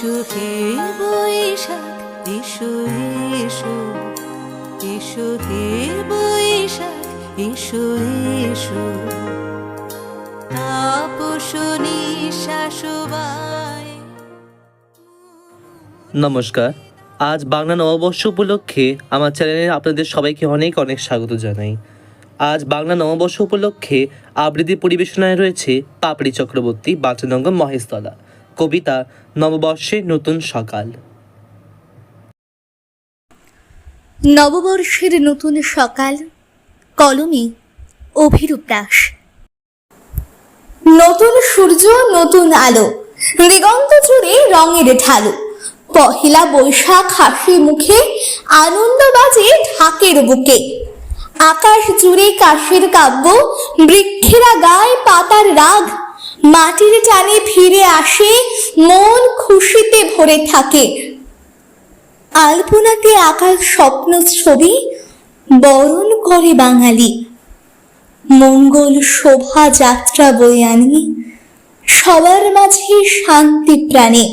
বৈশাখ বৈশাখ নমস্কার। আজ বাংলা নববর্ষ উপলক্ষে আমার চ্যানেলে আপনাদের সবাইকে অনেক অনেক স্বাগত জানাই। আজ বাংলা নববর্ষ উপলক্ষে আবৃত্তি পরিবেশনায় রয়েছে পাপড়ি চক্রবর্তী, বাচনঙ্গ, মহেশতলা। কবিতা নববর্ষের নতুন সকাল। নববর্ষের নতুন সকাল, কলমে অভিরূপ দাস। নতুন সূর্য, নতুন আলো, দিগন্ত জুড়ে রঙের ঢালো। পহেলা বৈশাখ হাসি মুখে, আনন্দ বাজে ঢাকের বুকে। আকাশ জুড়ে কাশের কাব্য, বৃক্ষেরা গায় পাতার রাগ মাটির টানে ফিরে আসে, মন খুশিতে ভরে থাকে। আলপনাতে আঁকার স্বপ্ন ছবি, বরণ করে বাঙালি। মঙ্গল শোভা যাত্রা বয়ে আনি, সবার মাঝে শান্তি প্রাণে।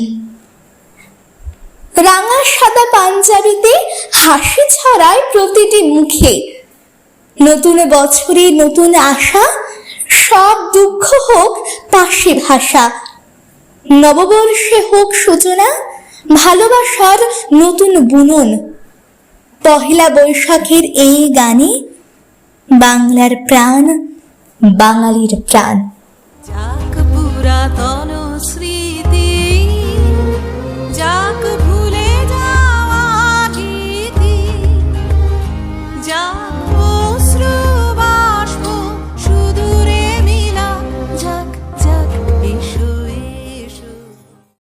রাঙা সাদা পাঞ্জাবিতে হাসি ছড়ায় প্রতিটি মুখে। নতুন বছরে নতুন আশা, সব দুঃখ হোক পাশে ভাষা। নববর্ষে হোক সূচনা, ভালোবাসার নতুন বুনন। পহেলা বৈশাখের এই গানে বাংলার প্রাণ, বাঙালির প্রাণ। পুরাতন পুরাতন